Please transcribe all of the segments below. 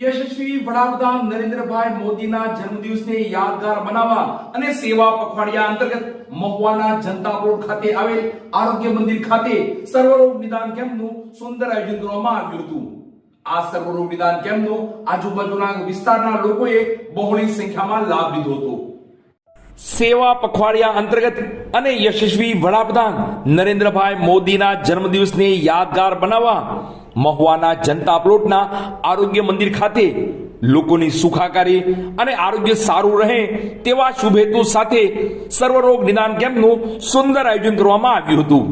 યશસ્વી વડાપ્રધાન નરેન્દ્રભાઈ મોદીના જન્મદિવસને યાદગાર બનાવવા અને સેવા પખવાડિયા અંતર્ગત મહુવાના જનતા રોડ ખાતે આવેલ આરોગ્ય મંદિર ખાતે સર્વરોગ નિદાન કેમ્પનું સુંદર આયોજન કરવામાં આવ્યું હતું. આ સર્વરોગ નિદાન કેમ્પનો આજુબાજુના વિસ્તારના લોકોએ બહોળી સંખ્યામાં લાભ લીધો હતો. સેવા પખવાડિયા અંતર્ગત અને યશસ્વી વડાપ્રધાન નરેન્દ્રભાઈ મોદીના જન્મદિવસને યાદગાર બનાવવા મહુવાના જનતા પ્લોટના આરોગ્ય મંદિર ખાતે લોકોની સુખાકારી અને આરોગ્ય સારું રહે તેવા શુભેતુ સાથે સર્વરોગ નિદાન કેમ્પનું સુંદર આયોજન કરવામાં આવ્યું હતું.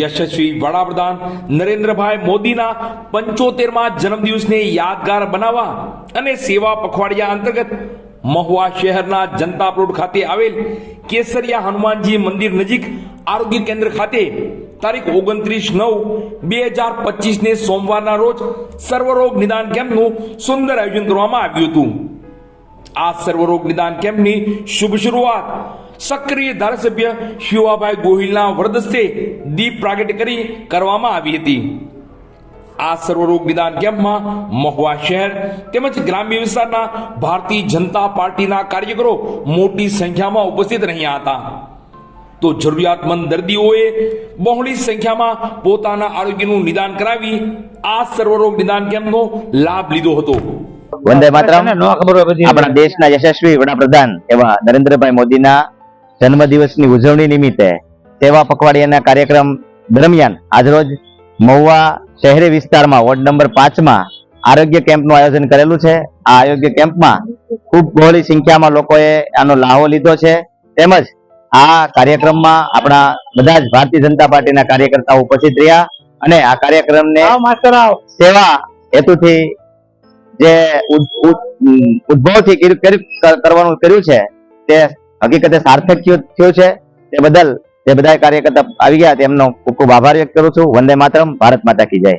યશસ્વી વડાપ્રધાન નરેન્દ્રભાઈ મોદીના પંચોતેરમાં જન્મદિવસને યાદગાર બનાવવા અને સેવા પખવાડિયા અંતર્ગત મહુવા શહેરના જનતા પ્લોટ ખાતે આવેલ કેસરિયા હનુમાનજી મંદિર નજીક આરોગ્ય કેન્દ્ર ખાતે તારીખ ઓગણત્રીસ નવ બે હજાર પચીસ ને સોમવારના રોજ સર્વરોગ નિદાન કેમ્પનું સુંદર આયોજન કરવામાં આવ્યું હતું. આ સર્વરોગ નિદાન કેમ્પની શુભ શરૂઆત સક્રિય ધારાસભ્ય શિવાભાઈ ગોહિલના વરદસ્તે દીપ પ્રાગટ્ય કરી કરવામાં આવી હતી. આ સર્વરોગ નિદાન કેમ્પમાં મહુવા શહેર તેમજ ગ્રામ્ય વિસ્તારના ભારતીય જનતા પાર્ટીના કાર્યકરો મોટી સંખ્યામાં ઉપસ્થિત રહ્યા હતા. તો જરૂરિયાતમંદ દર્દીઓએ બહોળી સંખ્યામાં પોતાના આરોગ્યનું નિદાન કરાવી આ સર્વરોગ નિદાન કેમ્પનો લાભ લીધો હતો. વંદે માતરમ. આપણા દેશના યશસ્વી વડાપ્રધાન એવા નરેન્દ્રભાઈ મોદીના જન્મદિવસની ઉજવણી નિમિત્તે સેવા પખવાડિયાના કાર્યક્રમ દરમિયાન આજરોજ મહુવા શહેરી વિસ્તારમાં વોર્ડ નંબર પાંચમાં આરોગ્ય કેમ્પનું આયોજન કરેલું છે. આ આરોગ્ય કેમ્પમાં ખૂબ બહોળી સંખ્યામાં લોકોએ આનો લાહો લીધો છે. તેમજ આ કાર્યક્રમમાં આપણા બધા જ ભારતીય જનતા પાર્ટીના કાર્યકર્તાઓ ઉપસ્થિત રહ્યા અને આ કાર્યક્રમને સેવા હેતુથી જે ઉદ- ઉદ- ઉદ્ભવથી કરવાનું કર્યું છે તે હકીકતે સાર્થક થયું છે. તે બદલ જે બધા કાર્યકર્તા આવી ગયા તેમનો ખૂબ ખૂબ આભાર વ્યક્ત કરું છું. વંદે માતરમ. ભારત માતા કી જય.